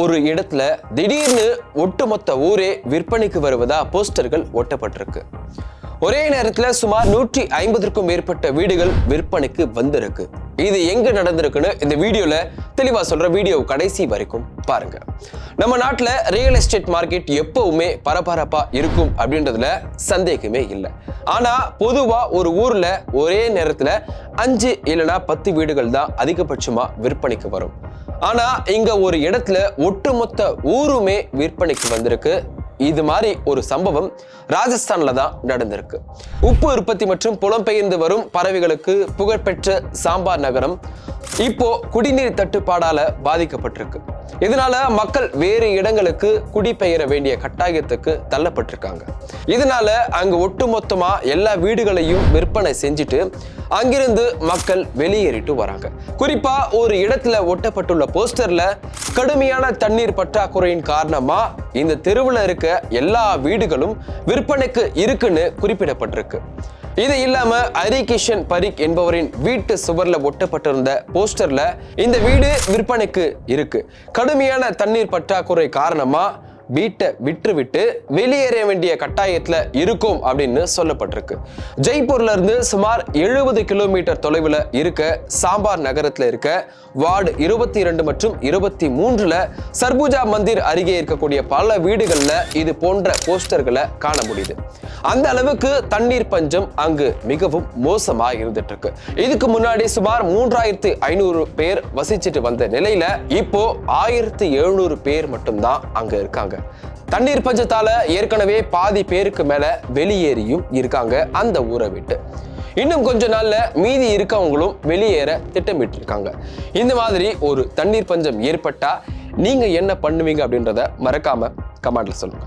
ஒரு இடத்துல திடீர்னு ஒட்டுமொத்த ஊரே விற்பனைக்கு வருவதா போஸ்டர்கள் ஒட்டப்பட்டிருக்கு. ஒரே நேரத்துல சுமார் நூற்றி ஐம்பதுக்கும் மேற்பட்ட வீடுகள் விற்பனைக்கு வந்திருக்கு. இது எங்க நடந்திருக்குன்னு இந்த வீடியோல தெளிவா சொல்ற வீடியோ கடைசி வரைக்கும் பாருங்க. நம்ம நாட்டுல ரியல் எஸ்டேட் மார்க்கெட் எப்பவுமே பரபரப்பா இருக்கும் அப்படின்றதுல சந்தேகமே இல்லை. ஆனா பொதுவா ஒரு ஊர்ல ஒரே நேரத்துல அஞ்சு இல்லைன்னா பத்து வீடுகள் தான் அதிகபட்சமா விற்பனைக்கு வரும். ஆனா இங்க ஒரு இடத்துல ஒட்டுமொத்த ஊருமே விற்பனைக்கு வந்திருக்கு. இது மாதிரி ஒரு சம்பவம் ராஜஸ்தான்ல தான் நடந்திருக்கு. உப்பு உற்பத்தி மற்றும் புலம்பெயர்ந்து வரும் பறவைகளுக்கு புகழ்பெற்ற சாம்பார் நகரம் இப்போ குடிநீர் தட்டுப்பாடால பாதிக்கப்பட்டிருக்கு. இதனால மக்கள் வேறு இடங்களுக்கு குடிபெயர வேண்டிய கட்டாயத்துக்கு தள்ளப்பட்டிருக்காங்க. இதனால அங்க ஒட்டுமொத்தமா எல்லா வீடுகளையும் விற்பனை செஞ்சுட்டு அங்கிருந்து மக்கள் வெளியேறிட்டு வராங்க. குறிப்பா ஒரு இடத்துல ஒட்டப்பட்டுள்ள போஸ்டர்ல கடுமையான தண்ணீர் பற்றாக்குறையின் காரணமா இந்த தெருவில் இருக்க எல்லா வீடுகளும் விற்பனைக்கு இருக்குன்னு குறிப்பிடப்பட்டிருக்கு. இது இல்லாம ஹரிகிஷன் பரிக் என்பவரின் வீட்டு சுவர்ல ஒட்டப்பட்டிருந்த போஸ்டர்ல இந்த வீடு விற்பனைக்கு இருக்கு. கடுமையான தண்ணீர் பற்றாக்குறை காரணமா வீட்டை விட்டுவிட்டு வெளியேற வேண்டிய கட்டாயத்தில் இருக்கும் அப்படின்னு சொல்லப்பட்டிருக்கு. ஜெய்ப்பூர்ல இருந்து சுமார் எழுபது கிலோமீட்டர் தொலைவில் இருக்க சாம்பார் நகரத்தில் இருக்க வார்டு இருபத்தி இரண்டு மற்றும் இருபத்தி மூன்றுல சர்புஜா மந்திர் அருகே இருக்கக்கூடிய பல வீடுகளில் இது போன்ற போஸ்டர்களை காண முடியுது. அந்த அளவுக்கு தண்ணீர் பஞ்சம் அங்கு மிகவும் மோசமா இருந்துட்டு இருக்கு இதுக்கு முன்னாடி சுமார் மூன்றாயிரத்து ஐநூறு பேர் வசிச்சுட்டு வந்த நிலையில இப்போ ஆயிரத்தி எழுநூறு பேர் மட்டும்தான் அங்க இருக்காங்க. தண்ணீர் பஞ்சத்தால ஏற்கனவே பாதி பேருக்கு மேல வெளியேறியும் இருக்காங்க அந்த ஊரை விட்டு. இன்னும் கொஞ்ச நாள்ல மீதி இருக்கவங்களும் வெளியேற திட்டமிட்டு இருக்காங்க இந்த மாதிரி ஒரு தண்ணீர் பஞ்சம் ஏற்பட்டா நீங்க என்ன பண்ணுவீங்க அப்படின்றத மறக்காம கமெண்ட்ல சொல்லுங்க.